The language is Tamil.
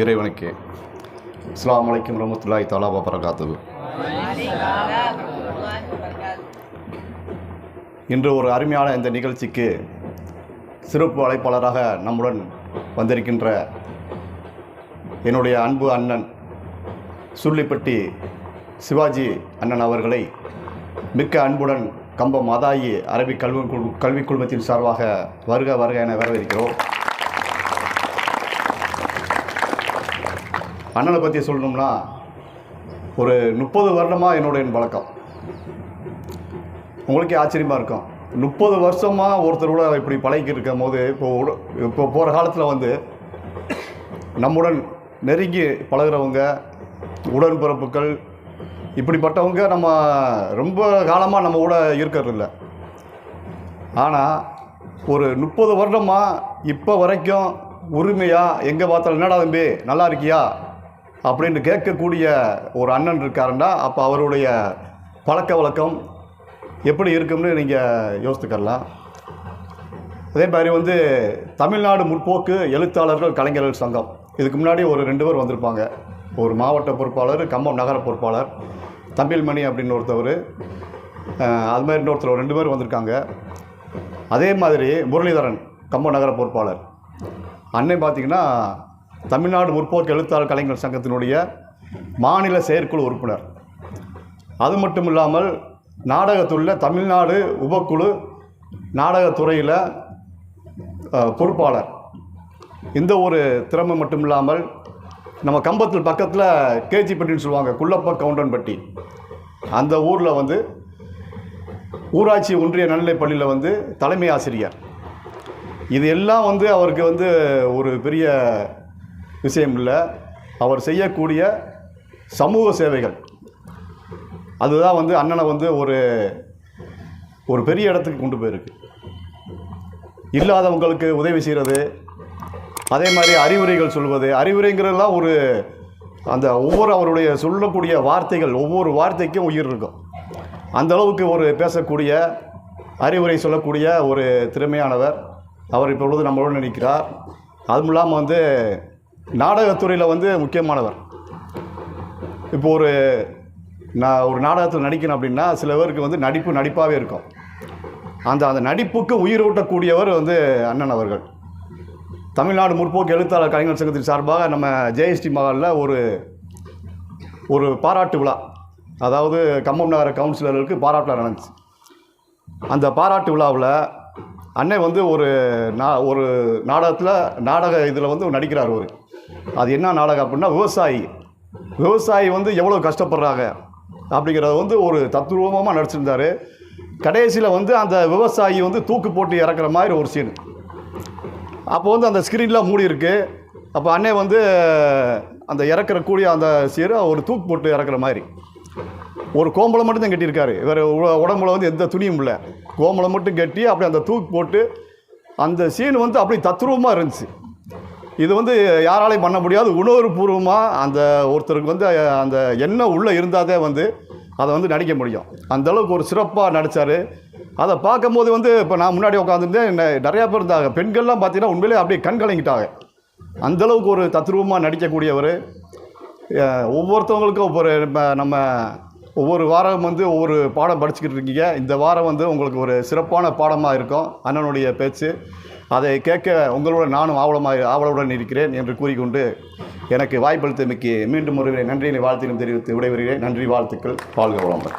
இறைவனுக்கு. இஸ்லாம் அலைக்கும் ரமத்துல்லாய் தஆலா வ இன்று ஒரு அருமையான இந்த நிகழ்ச்சிக்கு சிறப்பு அழைப்பாளராக நம்முடன் வந்திருக்கின்ற என்னுடைய அன்பு அண்ணன் சுள்ளிப்பட்டி சிவாஜி அண்ணன் அவர்களை மிக்க அன்புடன் கம்பம் மதாயி அரபிக் கல்வி குழு கல்விக் குழுமத்தின் சார்பாக வருக வருக என வரவேற்கிறோம். அண்ணனை பற்றி சொல்லணும்னா ஒரு முப்பது வருடமாக என்னுடைய பழக்கம். உங்களுக்கே ஆச்சரியமாக இருக்கும். முப்பது வருஷமாக ஒருத்தர் கூட இப்படி பழகிட்டு இருக்கும் போது இப்போ இப்போ போகிற காலத்தில் வந்து நம்முடன் நெருங்கி பழகுறவங்க உடன்பிறப்புகள் இப்படிப்பட்டவங்க நம்ம ரொம்ப காலமாக நம்ம கூட இருக்கிறதில்ல. ஆனால் ஒரு முப்பது வருடமாக இப்போ வரைக்கும் உரிமையாக எங்கே பார்த்தாலும் என்னடா தம்பி நல்லா இருக்கியா? அப்படின்னு கேட்கக்கூடிய ஒரு அண்ணன் இருக்காருன்னா அப்போ அவருடைய பழக்க வழக்கம் எப்படி இருக்கும்னு நீங்கள் யோசித்துக்கலாம் அதே மாதிரி வந்து தமிழ்நாடு முற்போக்கு எழுத்தாளர்கள் கலைஞர்கள் சங்கம். இதுக்கு முன்னாடி ஒரு ரெண்டு பேர் வந்திருப்பாங்க. ஒரு மாவட்ட பொறுப்பாளர் கம்பம் நகர பொறுப்பாளர் தமிழ்மணி அப்படின்னு ஒருத்தவர். அது மாதிரி இன்னொருத்தர் ரெண்டு பேர் வந்திருக்காங்க. அதே மாதிரி முரளிதரன் கம்பம் நகர பொறுப்பாளர். அன்னை பார்த்திங்கன்னா தமிழ்நாடு முற்போக்கு எழுத்தாளர் கலைஞர் சங்கத்தினுடைய மாநில செயற்குழு உறுப்பினர். அது மட்டும் இல்லாமல் நாடகத்துள்ள தமிழ்நாடு உபக்குழு நாடகத்துறையில் பொறுப்பாளர். இந்த ஒரு திறமை மட்டும் இல்லாமல் நம்ம கம்பத்தில் பக்கத்தில் கேஜிப்பட்டின்னு சொல்லுவாங்க குள்ளப்ப கவுண்டன்பட்டி. அந்த ஊரில் வந்து ஊராட்சி ஒன்றிய நடுநிலைப்பள்ளியில் வந்து தலைமை ஆசிரியர். இது எல்லாம் வந்து அவருக்கு வந்து ஒரு பெரிய விஷயம் இல்லை அவர் செய்யக்கூடிய சமூக சேவைகள். அதுதான் வந்து அண்ணனை வந்து ஒரு ஒரு பெரிய இடத்துக்கு கொண்டு போயிருக்கு. இல்லாதவங்களுக்கு உதவி செய்கிறது அதே மாதிரி அறிவுரைகள் சொல்வது அறிவுரைங்கிறதெல்லாம் ஒரு அந்த ஒவ்வொரு அவருடைய சொல்லக்கூடிய வார்த்தைகள் ஒவ்வொரு வார்த்தைக்கும் உயிர் இருக்கும். அந்த அளவுக்கு ஒரு பேசக்கூடிய அறிவுரை சொல்லக்கூடிய ஒரு திறமையானவர். அவர் இப்பொழுது நம்மளோடு நினைக்கிறார் அதுவும் இல்லாமல் வந்து நாடகத்துறையில் வந்து முக்கியமானவர். இப்போ ஒரு நான் ஒரு நாடகத்தில் நடிக்கணும் அப்படின்னா சில பேருக்கு வந்து நடிப்பு நடிப்பாகவே இருக்கும். அந்த அந்த நடிப்புக்கு உயிரூட்டக்கூடியவர் வந்து அண்ணன் அவர்கள். தமிழ்நாடு முற்போக்கு எழுத்தாளர் கலைஞர் சங்கத்தின் சார்பாக நம்ம ஜேஎஸ்டி மகாலில் ஒரு ஒரு பாராட்டு விழா. அதாவது கம்பம் நகர கவுன்சிலர்களுக்கு பாராட்டு விழா நடந்துச்சு. அந்த பாராட்டு விழாவில் அன்னை வந்து ஒரு நா ஒரு நாடகத்தில் நாடக இதில் வந்து நடிக்கிறார் ஒரு அது என்ன நாடகம் அப்படின்னா விவசாயி. விவசாயி வந்து எவ்வளோ கஷ்டப்படுறாங்க அப்படிங்கிறத வந்து ஒரு தத்ரூபமாக நடிச்சிருந்தார். கடைசியில் வந்து அந்த விவசாயி வந்து தூக்கு போட்டு இறக்குற மாதிரி ஒரு சீன் அப்போ வந்து அந்த ஸ்க்ரீன்லாம் மூடி இருக்கு. அப்போ அண்ணே வந்து அந்த இறக்குற கூடிய அந்த சீரை ஒரு தூக்கு போட்டு இறக்குற மாதிரி. ஒரு கோம்பளம் மட்டும் தான் கட்டியிருக்காரு. வேறு உடம்புல வந்து எந்த துணியும் இல்லை. கோம்பளம் மட்டும் கட்டி அப்படி அந்த தூக்கு போட்டு அந்த சீன் வந்து அப்படி தத்ரூபமாக இருந்துச்சு. இது வந்து யாராலையும் பண்ண முடியாது. உணர்வு பூர்வமாக அந்த ஒருத்தருக்கு வந்து அந்த எண்ணம் உள்ளே இருந்தாதே வந்து அதை வந்து நடிக்க முடியும். அந்த அளவுக்கு ஒரு சிறப்பாக நடித்தார் அதை பார்க்கும்போது வந்து இப்போ நான் முன்னாடி உட்காந்துருந்தேன் என்ன- நிறையா பேர் இருந்தாங்க. பெண்கள்லாம் பார்த்தீங்கன்னா உண்மையிலே அப்படியே கண் கலங்கிட்டாங்க. அந்த அளவுக்கு ஒரு தத்ரூபமாக நடிக்கக்கூடியவர். ஒவ்வொருத்தவங்களுக்கும் ஒவ்வொரு நம்ம நம்ம ஒவ்வொரு வாரம் வந்து ஒவ்வொரு பாடம் படிச்சுக்கிட்டு இருக்கீங்க. இந்த வாரம் வந்து உங்களுக்கு ஒரு சிறப்பான பாடமாக இருக்கும். அண்ணனுடைய பேச்சு. அதை கேட்க உங்களோட நானும் ஆவலமாக ஆவலுடன் இருக்கிறேன் என்று கூறிக்கொண்டு எனக்கு வாய்ப்பளித்தமைக்கு மீண்டும் ஒரு நன்றியினை வாழ்த்திலும் தெரிவித்து விடைபெறுகிறேன். நன்றி வாழ்த்துக்கள். வாழ்க வளமுடன்.